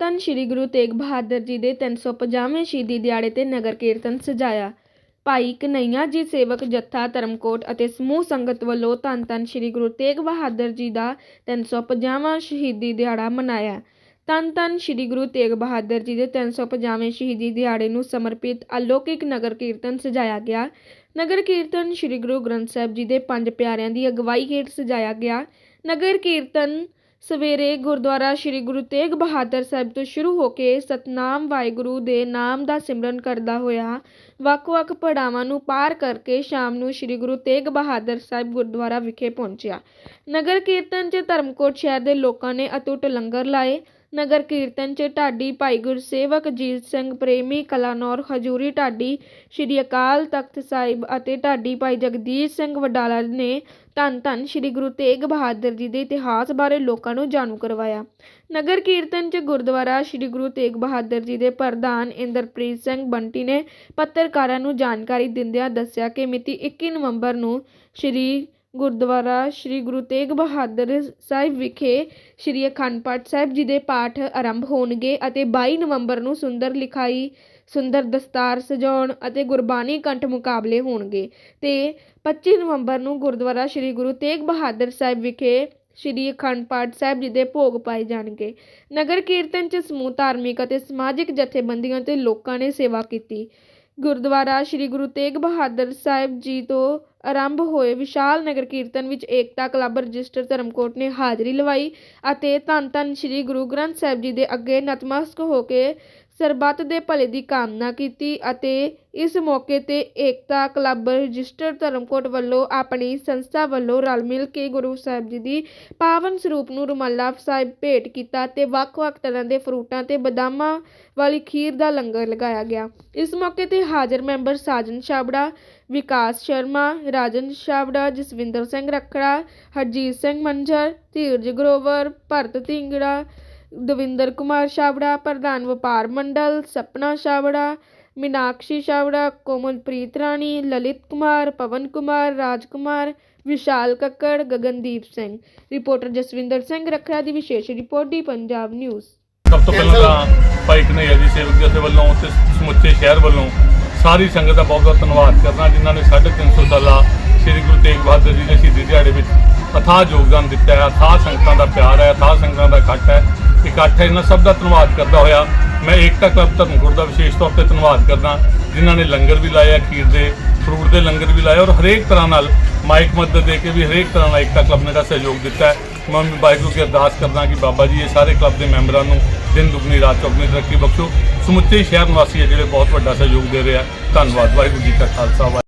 ਧੰਨ ਸ੍ਰੀ ਗੁਰੂ ਤੇਗ ਬਹਾਦਰ ਜੀ ਦੇ 350ਵੇਂ ਸ਼ਹੀਦੀ ਦਿਹਾੜੇ ਤੇ ਨਗਰ ਕੀਰਤਨ ਸਜਾਇਆ। ਭਾਈ ਕਨਈਆ ਜੀ ਸੇਵਕ ਜੱਥਾ, ਧਰਮਕੋਟ ਅਤੇ ਸਮੂਹ ਸੰਗਤ ਵੱਲੋਂ ਧੰਨ ਧੰਨ ਸ੍ਰੀ ਗੁਰੂ ਤੇਗ ਬਹਾਦਰ ਜੀ ਦਾ 350ਵਾਂ ਸ਼ਹੀਦੀ ਦਿਹਾੜਾ ਮਨਾਇਆ। ਧੰਨ ਧੰਨ ਸ੍ਰੀ ਗੁਰੂ ਤੇਗ ਬਹਾਦਰ ਜੀ ਦੇ 350ਵੇਂ ਸ਼ਹੀਦੀ ਦਿਹਾੜੇ ਨੂੰ ਸਮਰਪਿਤ ਅਲੌਕਿਕ ਨਗਰ ਕੀਰਤਨ ਸਜਾਇਆ ਗਿਆ। ਨਗਰ ਕੀਰਤਨ ਸ੍ਰੀ ਗੁਰੂ ਗ੍ਰੰਥ ਸਾਹਿਬ ਜੀ ਦੇ ਪੰਜ ਪਿਆਰਿਆਂ ਦੀ ਅਗਵਾਈ ਹੇਠ ਸਜਾਇਆ ਗਿਆ। ਨਗਰ ਕੀਰਤਨ ਸਵੇਰੇ ਗੁਰਦੁਆਰਾ ਸ੍ਰੀ ਗੁਰੂ ਤੇਗ ਬਹਾਦਰ ਸਾਹਿਬ ਤੋਂ ਸ਼ੁਰੂ ਹੋ ਕੇ ਸਤਨਾਮ ਵਾਹਿਗੁਰੂ ਦੇ ਨਾਮ ਦਾ ਸਿਮਰਨ ਕਰਦਾ ਹੋਇਆ, ਵੱਖ-ਵੱਖ ਪੜਾਵਾਂ ਨੂੰ ਪਾਰ ਕਰਕੇ ਸ਼ਾਮ ਨੂੰ ਸ੍ਰੀ ਗੁਰੂ ਤੇਗ ਬਹਾਦਰ ਸਾਹਿਬ ਗੁਰਦੁਆਰਾ ਵਿਖੇ ਪਹੁੰਚਿਆ। ਨਗਰ ਕੀਰਤਨ 'ਚ ਧਰਮਕੋਟ ਸ਼ਹਿਰ ਦੇ ਲੋਕਾਂ ਨੇ ਅਤੁੱਟ ਲੰਗਰ ਲਾਏ। ਨਗਰ ਕੀਰਤਨ 'ਚ ਢਾਡੀ ਭਾਈ ਗੁਰਸੇਵਕ ਜੀਤ ਸਿੰਘ ਪ੍ਰੇਮੀ, ਕਲਾਨੌਰ ਹਜੂਰੀ ਢਾਡੀ ਸ਼੍ਰੀ ਅਕਾਲ ਤਖਤ ਸਾਹਿਬ ਅਤੇ ਢਾਡੀ ਭਾਈ ਜਗਦੀਸ਼ ਸਿੰਘ ਵਡਾਲਾ ਨੇ ਧੰਨ ਧੰਨ ਸ਼੍ਰੀ ਗੁਰੂ ਤੇਗ ਬਹਾਦਰ ਜੀ ਦੇ ਇਤਿਹਾਸ ਬਾਰੇ ਲੋਕਾਂ ਨੂੰ ਜਾਣੂ ਕਰਵਾਇਆ। ਨਗਰ ਕੀਰਤਨ 'ਚ ਗੁਰਦੁਆਰਾ ਸ਼੍ਰੀ ਗੁਰੂ ਤੇਗ ਬਹਾਦਰ ਜੀ ਦੇ ਪ੍ਰਧਾਨ ਇੰਦਰਪ੍ਰੀਤ ਸਿੰਘ ਬੰਟੀ ਨੇ ਪੱਤਰਕਾਰਾਂ ਨੂੰ ਜਾਣਕਾਰੀ ਦਿੰਦਿਆਂ ਦੱਸਿਆ ਕਿ ਮਿਤੀ 21 ਨਵੰਬਰ ਨੂੰ ਸ਼੍ਰੀ ਗੁਰਦੁਆਰਾ ਸ਼੍ਰੀ ਗੁਰੂ ਤੇਗ ਬਹਾਦਰ ਸਾਹਿਬ ਵਿਖੇ ਸ਼੍ਰੀ ਅਖੰਡ ਪਾਠ ਸਾਹਿਬ ਜੀ ਦੇ ਪਾਠ ਆਰੰਭ ਹੋਣਗੇ ਅਤੇ ਬਾਈ ਨਵੰਬਰ ਨੂੰ ਸੁੰਦਰ ਲਿਖਾਈ, ਸੁੰਦਰ ਦਸਤਾਰ ਸਜਾਉਣ ਅਤੇ ਗੁਰਬਾਣੀ ਕੰਠ ਮੁਕਾਬਲੇ ਹੋਣਗੇ। ਅਤੇ ਪੱਚੀ ਨਵੰਬਰ ਨੂੰ ਗੁਰਦੁਆਰਾ ਸ਼੍ਰੀ ਗੁਰੂ ਤੇਗ ਬਹਾਦਰ ਸਾਹਿਬ ਵਿਖੇ ਸ਼੍ਰੀ ਅਖੰਡ ਪਾਠ ਸਾਹਿਬ ਜੀ ਦੇ ਭੋਗ ਪਾਏ ਜਾਣਗੇ। ਨਗਰ ਕੀਰਤਨ 'ਚ ਸਮੂਹ ਧਾਰਮਿਕ ਅਤੇ ਸਮਾਜਿਕ ਜਥੇਬੰਦੀਆਂ ਅਤੇ ਲੋਕਾਂ ਨੇ ਸੇਵਾ ਕੀਤੀ। ਗੁਰਦੁਆਰਾ ਸ਼੍ਰੀ ਗੁਰੂ ਤੇਗ ਬਹਾਦਰ ਸਾਹਿਬ ਜੀ ਤੋਂ ਆਰੰਭ ਹੋਏ ਵਿਸ਼ਾਲ ਨਗਰ ਕੀਰਤਨ ਵਿੱਚ ਏਕਤਾ ਕਲੱਬ ਰਜਿਸਟਰ ਧਰਮਕੋਟ ਨੇ ਹਾਜ਼ਰੀ ਲਵਾਈ ਅਤੇ ਧੰਨ ਧੰਨ ਸ਼੍ਰੀ ਗੁਰੂ ਗ੍ਰੰਥ ਸਾਹਿਬ ਜੀ ਦੇ ਅੱਗੇ ਨਤਮਸਤਕ ਹੋ ਕੇ ਸਰਬੱਤ ਦੇ ਭਲੇ ਦੀ ਕਾਮਨਾ ਕੀਤੀ ਅਤੇ ਇਸ ਮੌਕੇ ਤੇ ਏਕਤਾ ਕਲੱਬ ਰਜਿਸਟਰ ਧਰਮਕੋਟ ਵੱਲੋਂ ਆਪਣੀ ਸੰਸਥਾ ਵੱਲੋਂ ਰਲ ਮਿਲ ਕੇ ਗੁਰੂ ਸਾਹਿਬ ਜੀ ਦੀ ਪਾਵਨ ਸਰੂਪ ਨੂੰ ਰੁਮਾਲਾ ਸਾਹਿਬ ਭੇਟ ਕੀਤਾ ਤੇ ਵੱਖ-ਵੱਖ ਤਰ੍ਹਾਂ ਦੇ ਫਰੂਟਾਂ ਤੇ ਬਦਾਮਾਂ ਵਾਲੀ ਖੀਰ ਦਾ ਲੰਗਰ ਲਗਾਇਆ ਗਿਆ। ਇਸ ਮੌਕੇ ਤੇ ਹਾਜ਼ਰ ਮੈਂਬਰ ਸਾਜਨ ਛਾਬੜਾ, ਵਿਕਾਸ ਸ਼ਰਮਾ, ਰਾਜਨ ਛਾਬੜਾ, ਜਸਵਿੰਦਰ ਸਿੰਘ ਰੱਖੜਾ, ਹਰਜੀਤ ਸਿੰਘ ਮੰਜਰ ਧੀਰਜ ਗਰੋਵਰ, ਭਰਤ ਢਿੰਗੜਾ ਦਵਿੰਦਰ ਕੁਮਾਰ ਛਾਬੜਾ, ਪ੍ਰਧਾਨ ਵਪਾਰ ਮੰਡਲ, ਸਪਨਾ ਛਾਬੜਾ, ਮੀਨਾਕਸ਼ੀ ਛਾਬੜਾ, ਕੋਮਲਪ੍ਰੀਤ ਰਾਣੀ, ਲਲਿਤ ਕੁਮਾਰ, ਪਵਨ ਕੁਮਾਰ, ਰਾਜ ਕੁਮਾਰ, ਵਿਸ਼ਾਲ ਕੱਕੜ, ਗਗਨਦੀਪ ਸਿੰਘ। ਰਿਪੋਰਟਰ ਜਸਵਿੰਦਰ ਸਿੰਘ ਰੱਖੜਾ ਦੀ ਵਿਸ਼ੇਸ਼ ਰਿਪੋਰਟ ਦੀ ਪੰਜਾਬ ਨਿਊਜ਼। ਸਭ ਤੋਂ ਪਹਿਲਾਂ ਤਾਂ ਭਾਈ ਕਨਈਆ ਜੀ ਸੇਵਕ ਜਥੇ ਵੱਲੋਂ ਤੇ ਸਮੁੱਚੇ ਸ਼ਹਿਰ ਵੱਲੋਂ ਸਾਰੀ ਸੰਗਤ ਦਾ ਬਹੁਤ ਬਹੁਤ ਧੰਨਵਾਦ ਕਰਨਾ ਜਿਨ੍ਹਾਂ ਨੇ 350 ਸਾਲਾ ਸ੍ਰੀ ਗੁਰੂ ਤੇਗ ਬਹਾਦਰ ਜੀ ਦੇ ਸ਼ਹੀਦੀ ਦਿਹਾੜੇ ਵਿੱਚ ਅਥਾਹ ਯੋਗਦਾਨ ਦਿੱਤਾ ਹੈ, ਅਥਾਹ ਸੰਗਤਾਂ ਦਾ ਪਿਆਰ ਹੈ, ਅਥਾਹ ਹੈ ਇਕੱਠ ਹੈ ਇਹਨਾਂ ਸਭ ਦਾ ਧੰਨਵਾਦ ਕਰਦਾ ਹੋਇਆ। ਮੈਂ ਏਕਤਾ ਕਲੱਬ ਧਰਮਕੋਟ ਦਾ ਵਿਸ਼ੇਸ਼ ਤੌਰ ਤੇ ਧੰਨਵਾਦ ਕਰਦਾ, ਜਿਨ੍ਹਾਂ ਨੇ ਲੰਗਰ ਵੀ ਲਾਇਆ, ਖੀਰ ਦੇ, ਫਰੂਟ ਦੇ ਲੰਗਰ ਵੀ ਲਾਏ ਔਰ ਹਰੇਕ ਤਰ੍ਹਾਂ ਨਾਲ ਮਾਈਕ ਮਦਦ ਦੇ ਕੇ ਵੀ ਹਰੇਕ ਤਰ੍ਹਾਂ ਨਾਲ ਏਕਤਾ ਕਲੱਬ ਨੇ ਦਾ ਸਹਿਯੋਗ ਦਿੱਤਾ ਮੈਂ ਵਾਹਿਗੁਰੂ ਕੀ ਅਰਦਾਸ ਕਰਦਾ ਕਿ ਬਾਬਾ ਜੀ, ਇਹ ਸਾਰੇ ਕਲੱਬ ਦੇ ਮੈਂਬਰਾਂ ਨੂੰ ਦਿਨ ਦੁਗਣੀ, ਰਾਤ ਚੌਗਣੀ ਤਰੱਕੀ ਬਖਸ਼ੋ। ਸਮੁੱਚੇ ਸ਼ਹਿਰ ਨਿਵਾਸੀ ਹੈ ਜਿਹੜੇ ਬਹੁਤ ਵੱਡਾ ਸਹਿਯੋਗ ਦੇ ਰਹੇ ਆ। ਧੰਨਵਾਦ, ਵਾਹਿਗੁਰੂ ਜੀ ਕਾ ਖਾਲਸਾ ਵਾਹਿਗੁਰੂ